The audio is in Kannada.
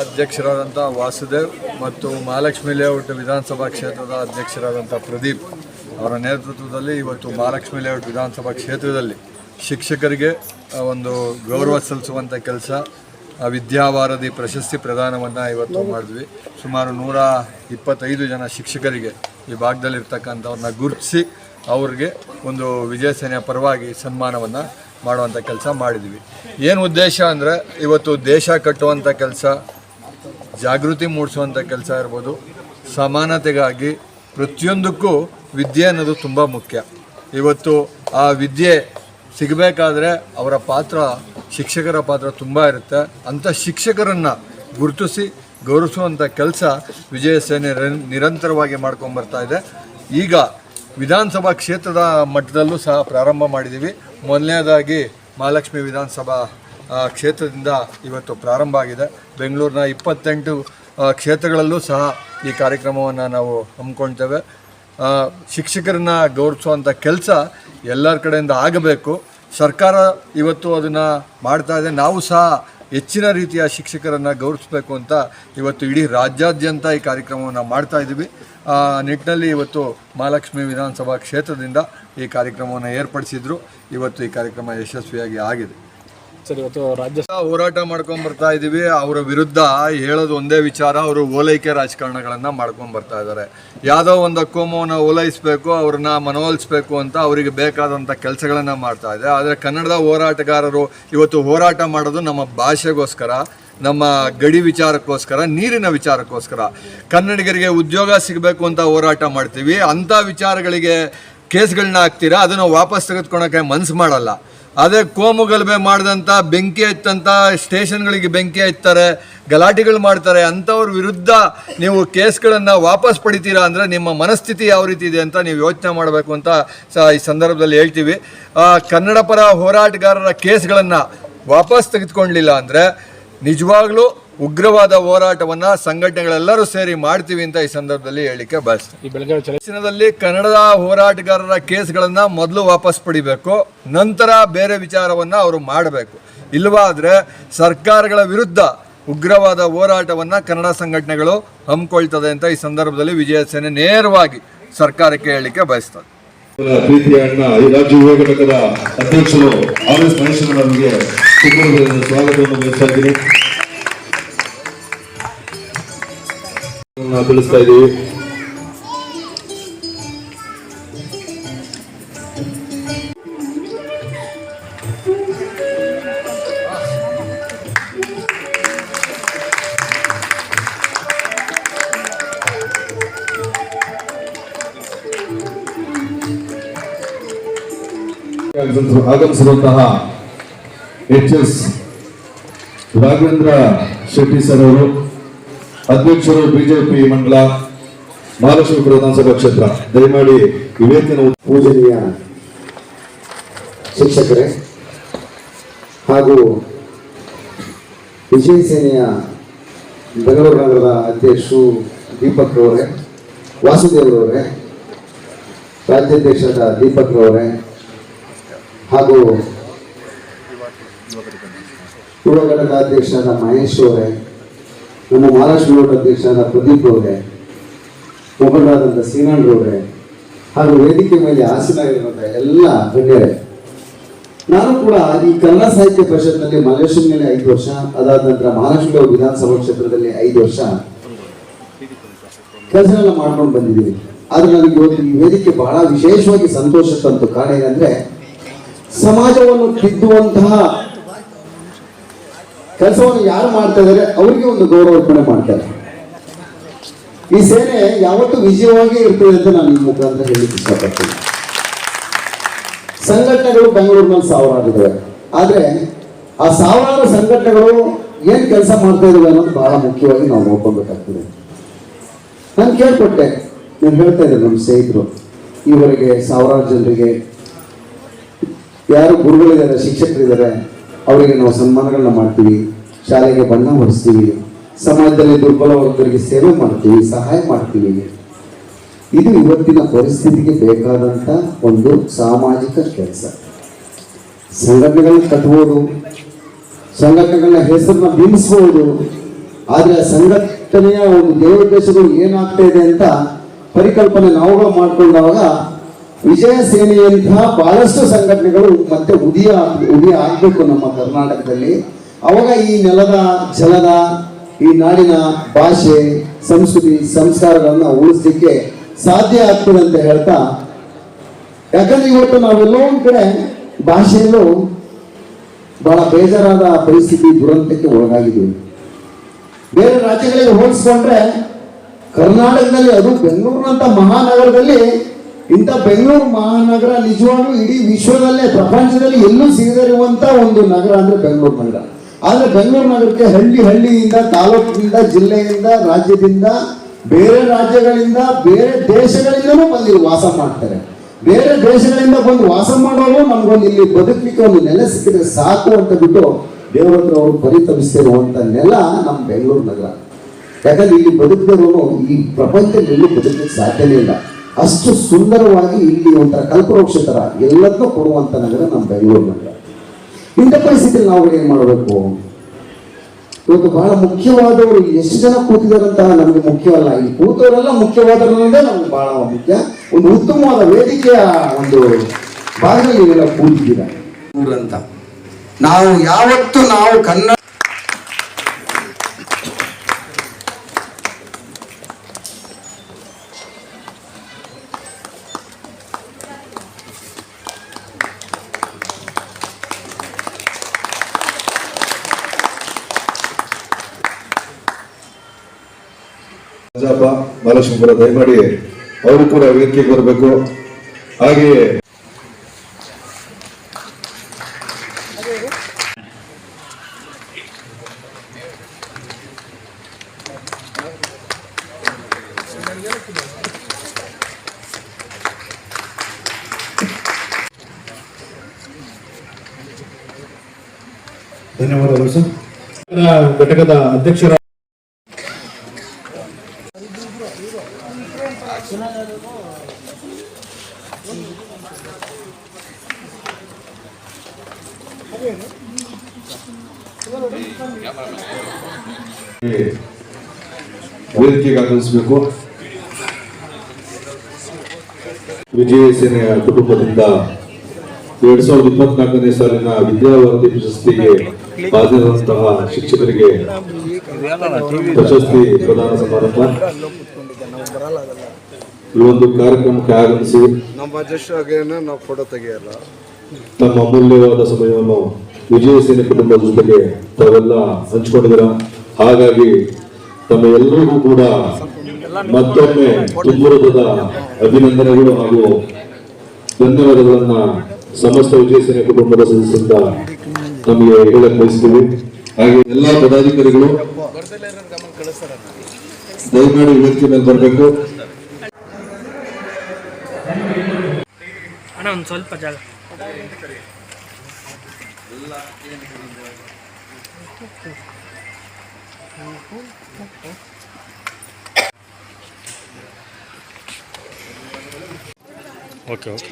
ಅಧ್ಯಕ್ಷರಾದಂಥ ವಾಸುದೇವ್ ಮತ್ತು ಮಹಾಲಕ್ಷ್ಮಿ ಲೇಔಟ್ ವಿಧಾನಸಭಾ ಕ್ಷೇತ್ರದ ಅಧ್ಯಕ್ಷರಾದಂಥ ಪ್ರದೀಪ್ ಅವರ ನೇತೃತ್ವದಲ್ಲಿ ಇವತ್ತು ಮಹಾಲಕ್ಷ್ಮಿ ಲೇಔಟ್ ವಿಧಾನಸಭಾ ಕ್ಷೇತ್ರದಲ್ಲಿ ಶಿಕ್ಷಕರಿಗೆ ಒಂದು ಗೌರವ ಸಲ್ಲಿಸುವಂಥ ಕೆಲಸ ವಿದ್ಯಾವಾರಧಿ ಪ್ರಶಸ್ತಿ ಪ್ರದಾನವನ್ನು ಇವತ್ತು ಮಾಡಿದ್ವಿ. ಸುಮಾರು ನೂರ ಇಪ್ಪತ್ತೈದು ಜನ ಶಿಕ್ಷಕರಿಗೆ ಈ ಭಾಗದಲ್ಲಿರ್ತಕ್ಕಂಥವ್ರನ್ನ ಗುರುತಿಸಿ ಅವ್ರಿಗೆ ಒಂದು ವಿಜಯ ಸೇನೆಯ ಪರವಾಗಿ ಸನ್ಮಾನವನ್ನು ಮಾಡುವಂಥ ಕೆಲಸ ಮಾಡಿದ್ವಿ. ಏನು ಉದ್ದೇಶ ಅಂದರೆ ಇವತ್ತು ದೇಶ ಕಟ್ಟುವಂಥ ಕೆಲಸ ಜಾಗೃತಿ ಮೂಡಿಸುವಂಥ ಕೆಲಸ ಇರ್ಬೋದು. ಸಮಾನತೆಗಾಗಿ ಪ್ರತಿಯೊಂದಕ್ಕೂ ವಿದ್ಯೆ ಅನ್ನೋದು ತುಂಬ ಮುಖ್ಯ. ಇವತ್ತು ಆ ವಿದ್ಯೆ ಸಿಗಬೇಕಾದ್ರೆ ಅವರ ಪಾತ್ರ, ಶಿಕ್ಷಕರ ಪಾತ್ರ ತುಂಬ ಇರುತ್ತೆ. ಅಂಥ ಶಿಕ್ಷಕರನ್ನು ಗುರುತಿಸಿ ಗೌರವಿಸುವಂಥ ಕೆಲಸ ವಿಜಯ ಸೇನೆ ಮಾಡ್ಕೊಂಡು ನಿರಂತರವಾಗಿ ಮಾಡ್ಕೊಂಬರ್ತಾ ಇದೆ. ಈಗ ವಿಧಾನಸಭಾ ಕ್ಷೇತ್ರದ ಮಟ್ಟದಲ್ಲೂ ಸಹ ಪ್ರಾರಂಭ ಮಾಡಿದ್ದೀವಿ ಮೊದಲನೇದಾಗಿ ಮಹಾಲಕ್ಷ್ಮಿ ವಿಧಾನಸಭಾ ಕ್ಷೇತ್ರದಿಂದ ಇವತ್ತು ಪ್ರಾರಂಭ ಆಗಿದೆ. ಬೆಂಗಳೂರಿನ ಇಪ್ಪತ್ತೆಂಟು ಕ್ಷೇತ್ರಗಳಲ್ಲೂ ಸಹ ಈ ಕಾರ್ಯಕ್ರಮವನ್ನು ನಾವು ಹಮ್ಮಿಕೊಳ್ತೇವೆ. ಶಿಕ್ಷಕರನ್ನ ಗೌರವಿಸುವಂಥ ಕೆಲಸ ಎಲ್ಲರ ಕಡೆಯಿಂದ ಆಗಬೇಕು. ಸರ್ಕಾರ ಇವತ್ತು ಅದನ್ನು ಮಾಡ್ತಾ ಇದೆ. ನಾವು ಸಹ ಹೆಚ್ಚಿನ ರೀತಿಯ ಶಿಕ್ಷಕರನ್ನು ಗೌರವಿಸಬೇಕು ಅಂತ ಇವತ್ತು ಇಡೀ ರಾಜ್ಯಾದ್ಯಂತ ಈ ಕಾರ್ಯಕ್ರಮವನ್ನು ಮಾಡ್ತಾ ಇದ್ದೀವಿ ಆ, ನಿಟ್ಟಿನಲ್ಲಿ ಇವತ್ತು ಮಹಾಲಕ್ಷ್ಮಿ ವಿಧಾನಸಭಾ ಕ್ಷೇತ್ರದಿಂದ ಈ ಕಾರ್ಯಕ್ರಮವನ್ನು ಏರ್ಪಡಿಸಿದ್ರು. ಇವತ್ತು ಈ ಕಾರ್ಯಕ್ರಮ ಯಶಸ್ವಿಯಾಗಿ ಆಗಿದೆ. ಸರ್, ಇವತ್ತು ರಾಜ್ಯ ಹೋರಾಟ ಮಾಡ್ಕೊಂಡ್ ಬರ್ತಾ ಇದೀವಿ. ಅವರ ವಿರುದ್ಧ ಹೇಳೋದು ಒಂದೇ ವಿಚಾರ. ಅವರು ಓಲೈಕೆ ರಾಜಕಾರಣಗಳನ್ನ ಮಾಡ್ಕೊಂಡ್ ಬರ್ತಾ ಇದ್ದಾರೆ ಯಾವುದೋ ಒಂದು ಕೋಮವನ್ನು ಓಲೈಸ್ಬೇಕು, ಅವ್ರನ್ನ ಮನವೊಲಿಸ್ಬೇಕು ಅಂತ ಅವರಿಗೆ ಬೇಕಾದಂಥ ಕೆಲಸಗಳನ್ನ ಮಾಡ್ತಾ ಇದೆ. ಆದರೆ ಕನ್ನಡದ ಹೋರಾಟಗಾರರು ಇವತ್ತು ಹೋರಾಟ ಮಾಡೋದು ನಮ್ಮ ಭಾಷೆಗೋಸ್ಕರ, ನಮ್ಮ ಗಡಿ ವಿಚಾರಕ್ಕೋಸ್ಕರ, ನೀರಿನ ವಿಚಾರಕ್ಕೋಸ್ಕರ. ಕನ್ನಡಿಗರಿಗೆ ಉದ್ಯೋಗ ಸಿಗಬೇಕು ಅಂತ ಹೋರಾಟ ಮಾಡ್ತೀವಿ. ಅಂಥ ವಿಚಾರಗಳಿಗೆ ಕೇಸ್ಗಳನ್ನ ಹಾಕ್ತೀರಾ? ಅದನ್ನು ವಾಪಸ್ ತೆಗೆದುಕೊಳಕ್ಕೆ ಮನಸ್ಸು ಮಾಡಲ್ಲ. ಅದೇ ಕೋಮು ಗಲಭೆ ಮಾಡಿದಂಥ ಬೆಂಕಿ ಹತ್ತಂಥ ಸ್ಟೇಷನ್ಗಳಿಗೆ ಬೆಂಕಿ ಹಚ್ತಾರೆ ಗಲಾಟೆಗಳು ಮಾಡ್ತಾರೆ, ಅಂಥವ್ರ ವಿರುದ್ಧ ನೀವು ಕೇಸ್ಗಳನ್ನು ವಾಪಸ್ ಪಡಿತೀರಾ ಅಂದರೆ ನಿಮ್ಮ ಮನಸ್ಥಿತಿ ಯಾವ ರೀತಿ ಇದೆ ಅಂತ ನೀವು ಯೋಚನೆ ಮಾಡಬೇಕು ಅಂತ ಸ ಈ ಸಂದರ್ಭದಲ್ಲಿ ಹೇಳ್ತೀವಿ. ಕನ್ನಡ ಪರ ಹೋರಾಟಗಾರರ ಕೇಸ್ಗಳನ್ನು ವಾಪಸ್ ತೆಗೆದುಕೊಳ್ಳಿಲ್ಲ ಅಂದರೆ ನಿಜವಾಗ್ಲೂ ಉಗ್ರವಾದ ಹೋರಾಟವನ್ನ ಸಂಘಟನೆಗಳೆಲ್ಲರೂ ಸೇರಿ ಮಾಡ್ತೀವಿ ಅಂತ ಈ ಸಂದರ್ಭದಲ್ಲಿ ಹೇಳಿಕೆ ಬಯಸ್ತೀನಿ. ಕನ್ನಡದ ಹೋರಾಟಗಾರರ ಕೇಸ್ಗಳನ್ನ ಮೊದಲು ವಾಪಸ್ ಪಡಿಬೇಕು ನಂತರ ಬೇರೆ ವಿಚಾರವನ್ನ ಅವರು ಮಾಡಬೇಕು. ಇಲ್ಲವಾದ್ರೆ ಸರ್ಕಾರಗಳ ವಿರುದ್ಧ ಉಗ್ರವಾದ ಹೋರಾಟವನ್ನ ಕನ್ನಡ ಸಂಘಟನೆಗಳು ಹಮ್ಮಿಕೊಳ್ತದೆ ಅಂತ ಈ ಸಂದರ್ಭದಲ್ಲಿ ವಿಜಯ ಸೇನೆ ನೇರವಾಗಿ ಸರ್ಕಾರಕ್ಕೆ ಹೇಳಿಕೆ ಬಯಸ್ತದೆ. ಪ್ರೀತಿಯ ಅಣ್ಣ ಈ ರಾಜ್ಯ ಯುವ ಘಟಕದ ಅಧ್ಯಕ್ಷರು ಆರ್ ಎಸ್ ಮಹೇಶ್ವರ ಅವರಿಗೆ ಸ್ವಾಗತವನ್ನು ಬಯಸ್ತಾ ಇದ್ದೀನಿ. ನಾವು ತಿಳಿಸ್ತಾ ಇದ್ದೀವಿ ಆಗಮಿಸಿರುವಂತಹ H S Raghavendra Shetty sir ಅವರು. ಅಧ್ಯಕ್ಷರು ಬಿಜೆಪಿ ಮಂಡಲ ಮಹಾಲಕ್ಷ್ಮೀಪುರ ವಿಧಾನಸಭಾ ಕ್ಷೇತ್ರ. ದಯಮಾಡಿ ವಿವೇಕನ ಪೂಜನೀಯ ಶಿಕ್ಷಕರೇ ಹಾಗೂ ವಿಜಯ ಸೇನೆಯ ಬೆಂಗಳೂರು ನಗರದ ಅಧ್ಯಕ್ಷರು ದೀಪಕ್ ರವರೇ ವಾಸುದೇವರವರೇ ರಾಜ್ಯಾಧ್ಯಕ್ಷರಾದ ದೀಪಕ್ ರವರೇ ಹಾಗೂ ಯುವ ಘಟಕ ಅಧ್ಯಕ್ಷರಾದ ಮಹೇಶ್ ಅವರೇ ನಮ್ಮ ಮಹಾರಾಷ್ಟ್ರ ಬೋರ್ಡ್ ಅಧ್ಯಕ್ಷರಾದ ಪ್ರದೀಪ್ ಅವರೇ ಮುಖಂಡರಾದಂಥ ಅವರೇ, ಹಾಗೂ ವೇದಿಕೆ ಮೇಲೆ ಆಸೀನರಾಗಿರುವಂಥ ಎಲ್ಲ ಗಣ್ಯರೇ. ನಾನು ಕೂಡ ಈ ಕನ್ನಡ ಸಾಹಿತ್ಯ ಪರಿಷತ್ನಲ್ಲಿ ಮೇಲೆ ಐದು ವರ್ಷ, ಅದಾದ ನಂತರ ಮಹಾರಾಷ್ಟ್ರ ವಿಧಾನಸಭಾ ಕ್ಷೇತ್ರದಲ್ಲಿ ಐದು ವರ್ಷ ಕೆಲಸಗಳನ್ನ ಮಾಡ್ಕೊಂಡು ಬಂದಿದ್ದೀನಿ ಆದ್ರೆ ನನಗೆ ಇವತ್ತು ಈ ವೇದಿಕೆ ಬಹಳ ವಿಶೇಷವಾಗಿ ಸಂತೋಷ ತಂತು. ಕಾರಣ ಏನಂದ್ರೆ, ಸಮಾಜವನ್ನು ತಿದ್ದುವಂತಹ ಕೆಲಸವನ್ನು ಯಾರು ಮಾಡ್ತಾ ಇದ್ದಾರೆ ಅವರಿಗೆ ಒಂದು ಗೌರವಾರ್ಪಣೆ ಮಾಡ್ತಾರೆ ಈ ಸೇನೆ ಯಾವತ್ತೂ ವಿಜಯವಾಗಿ ಇರ್ತದೆ ಅಂತ ನಾನು ಈ ಮುಖಾಂತರ ಹೇಳಲಿಕ್ಕೆ ಇಷ್ಟಪಡ್ತೀನಿ. ಸಂಘಟನೆಗಳು ಬೆಂಗಳೂರಿನಲ್ಲಿ ಸಾವಿರಾರು ಇದ್ದಾರೆ ಆದ್ರೆ ಆ ಸಾವಿರಾರು ಸಂಘಟನೆಗಳು ಏನ್ ಕೆಲಸ ಮಾಡ್ತಾ ಇದಾವೆ ಅನ್ನೋದು ಬಹಳ ಮುಖ್ಯವಾಗಿ ನಾವು ನೋಡ್ಕೊಬೇಕಾಗ್ತದೆ ನಾನು ಕೇಳ್ಕೊಟ್ಟೆ ನೀವು ಹೇಳ್ತಾ ಇದ್ದಾರೆ ನಮ್ಮ ಸ್ನೇಹಿತರು, ಈವರೆಗೆ ಸಾವಿರಾರು ಜನರಿಗೆ ಯಾರು ಗುರುಗಳಿದ್ದಾರೆ, ಶಿಕ್ಷಕರಿದ್ದಾರೆ, ಅವರಿಗೆ ನಾವು ಸನ್ಮಾನಗಳನ್ನ ಮಾಡ್ತೀವಿ. ಶಾಲೆಗೆ ಬಣ್ಣ ಹೊಡಿಸ್ತೀವಿ ಸಮಾಜದಲ್ಲಿ ದುರ್ಬಲ ವರ್ಗರಿಗೆ ಸೇವೆ ಮಾಡ್ತೀವಿ, ಸಹಾಯ ಮಾಡ್ತೀವಿ. ಇದು ಇವತ್ತಿನ ಪರಿಸ್ಥಿತಿಗೆ ಬೇಕಾದಂತ ಒಂದು ಸಾಮಾಜಿಕ ಕೆಲಸ. ಸಂಘಟನೆಗಳನ್ನ ಕಟ್ಬೋದು ಸಂಘಟನೆಗಳ ಹೆಸರನ್ನ ಬಿಂಬಿಸ್ಬೋದು. ಆದರೆ ಸಂಘಟನೆಯ ಒಂದು ದೇವೋದ್ದೇಶಗಳು ಏನಾಗ್ತಾ ಇದೆ ಅಂತ ಪರಿಕಲ್ಪನೆ ನಾವುಗಳು ಮಾಡ್ಕೊಂಡಾಗ ವಿಜಯ ಸೇನೆಯಂತಹ ಬಹಳಷ್ಟು ಸಂಘಟನೆಗಳು ಮತ್ತೆ ಉದಿಯ ಉದಿಯ ಆಗಬೇಕು ನಮ್ಮ ಕರ್ನಾಟಕದಲ್ಲಿ. ಅವಾಗ ಈ ನೆಲದ, ಜಲದ, ಈ ನಾಡಿನ ಭಾಷೆ, ಸಂಸ್ಕೃತಿ, ಸಂಸ್ಕಾರಗಳನ್ನು ಉಳಿಸ್ಲಿಕ್ಕೆ ಸಾಧ್ಯ ಆಗ್ತದೆ ಅಂತ ಹೇಳ್ತಾ, ಯಾಕಂದ್ರೆ ಇವತ್ತು ನಾವೆಲ್ಲೋ ಒಂದು ಕಡೆ ಭಾಷೆಯಲ್ಲೂ ಬಹಳ ಬೇಜಾರಾದ ಪರಿಸ್ಥಿತಿ, ದುರಂತಕ್ಕೆ ಒಳಗಾಗಿದ್ದೀವಿ ಬೇರೆ ರಾಜ್ಯಗಳಿಗೆ ಹೋಲಿಸ್ಕೊಂಡ್ರೆ, ಕರ್ನಾಟಕದಲ್ಲಿ ಅದು ಬೆಂಗಳೂರಿನಂತ ಮಹಾನಗರದಲ್ಲಿ, ಇಂಥ ಬೆಂಗಳೂರು ಮಹಾನಗರ ನಿಜವಾಗ್ಲೂ ಇಡೀ ವಿಶ್ವದಲ್ಲೇ, ಪ್ರಪಂಚದಲ್ಲಿ ಎಲ್ಲೂ ಸಿಗದಿರುವಂತ ಒಂದು ನಗರ ಅಂದ್ರೆ ಬೆಂಗಳೂರು ನಗರ. ಆದ್ರೆ ಬೆಂಗಳೂರು ನಗರಕ್ಕೆ ಹಳ್ಳಿ ಹಳ್ಳಿಯಿಂದ, ತಾಲೂಕಿನಿಂದ, ಜಿಲ್ಲೆಯಿಂದ, ರಾಜ್ಯದಿಂದ, ಬೇರೆ ರಾಜ್ಯಗಳಿಂದ, ಬೇರೆ ದೇಶಗಳಿಂದಲೂ ಬಂದು ವಾಸ ಮಾಡ್ತಾರೆ. ಬೇರೆ ದೇಶಗಳಿಂದ ಬಂದು ವಾಸ ಮಾಡೋರು ನಮ್ಗೊಂದು ಇಲ್ಲಿ ಬದುಕಲಿಕ್ಕೆ ಒಂದು ನೆಲೆ ಸಿಕ್ಕಿದ್ರೆ ಸಾಕು ಅಂತ ಬಿಟ್ಟು ದೇವರ ಹತ್ರ ಅವರು ಪರಿತಮಿಸ್ತಿರುವಂತ ನೆಲ ನಮ್ಮ ಬೆಂಗಳೂರು ನಗರ. ಯಾಕಂದ್ರೆ ಇಲ್ಲಿ ಬದುಕಿದವರು ಈ ಪ್ರಪಂಚದಲ್ಲಿ ಬದುಕಲಿಕ್ಕೆ ಸಾಧ್ಯನೇ ಇಲ್ಲ. ಅಷ್ಟು ಸುಂದರವಾಗಿ ಇಲ್ಲಿ ಒಂಥರ ಕಲ್ಪವೃಕ್ಷ ಥರ ಎಲ್ಲದನ್ನೂ ಕೊಡುವಂತ ನಗರ ನಮ್ಮ ಬೆಂಗಳೂರು ನಗರ. ಇಂಥ ಪರಿಸ್ಥಿತಿಯಲ್ಲಿ ನಾವು ಏನು ಮಾಡಬೇಕು? ಇವತ್ತು ಬಹಳ ಮುಖ್ಯವಾದವರು ಎಷ್ಟು ಜನ ಕೂತಿದಾರಂತ ನಮಗೆ ಮುಖ್ಯವಲ್ಲ. ಈ ಕೂತವರೆಲ್ಲ ಮುಖ್ಯವಾದ ನಮ್ಗೆ ಬಹಳ ಮುಖ್ಯ. ಒಂದು ಉತ್ತಮವಾದ ವೇದಿಕೆಯ ಒಂದು ಭಾಗದಲ್ಲಿ ನೀವೆಲ್ಲ ಕೂತಿದ್ದೀರಾ. ಅಂತ. ನಾವು ಯಾವತ್ತು ನಾವು ಕನ್ನಡ ರಾಜಪ್ಪ ಮಹಾಲಕ್ಷ್ಮೀಪುರ ದಯಮಾಡಿ ಅವರು ಕೂಡ ವೇದಿಕೆಗೆ ಬರಬೇಕು. ಹಾಗೆಯೇ ಧನ್ಯವಾದಗಳು ಸರ್. ಘಟಕದ ಅಧ್ಯಕ್ಷರ ವೇದಿಕೆಗೆ ಆಗಮಿಸಬೇಕು ವಿಜಯ ಸೇನೆಯ ಕುಟುಂಬದಿಂದ ಎರಡ್ ಸಾವಿರದ ಇಪ್ಪತ್ನಾಲ್ಕನೇ ಸಾಲಿನ ವಿದ್ಯಾವರ್ಧಿ ಪ್ರಶಸ್ತಿಗೆ ಹಾಜರಾದಂತಹ ಶಿಕ್ಷಕರಿಗೆ ಪ್ರಶಸ್ತಿ ಪ್ರದಾನ ಸಮಾರಂಭ. ಈ ಒಂದು ಕಾರ್ಯಕ್ರಮಕ್ಕೆ ಆಗಮಿಸಿ ನಮ್ಮ ನಾವು ಫೋಟೋ ತೆಗೆಯಲ್ಲ. ತಮ್ಮ ಅಮೂಲ್ಯವಾದ ಸಮಯವನ್ನು ವಿಜಯ ಸೇನೆ ಕುಟುಂಬದ ಜೊತೆಗೆ ತಾವೆಲ್ಲ ಹಂಚಿಕೊಂಡಿದ್ದೀರ? ಹಾಗಾಗಿ ತಮ್ಮ ಎಲ್ಲರಿಗೂ ಕೂಡ ಮತ್ತೊಮ್ಮೆ ತುಂಬುರದ ಅಭಿನಂದನೆಗಳು ಹಾಗೂ ಧನ್ಯವಾದಗಳನ್ನ ಸಮಸ್ತ ವಿಜಯ ಸೇನೆ ಕುಟುಂಬದ ಸದಸ್ಯರಿಂದ ನಮಗೆ ಹೇಳಕ್ ಬಯಸ್ತೀವಿ. ಹಾಗೆ ಎಲ್ಲಾ ಪದಾಧಿಕಾರಿಗಳು ದಯಮಾಡಿ ವೇದಿಕೆ ಮೇಲೆ ಬರಬೇಕು. ಅಣ್ಣ ಒಂದು ಸ್ವಲ್ಪ ಜಾಗ. Okay okay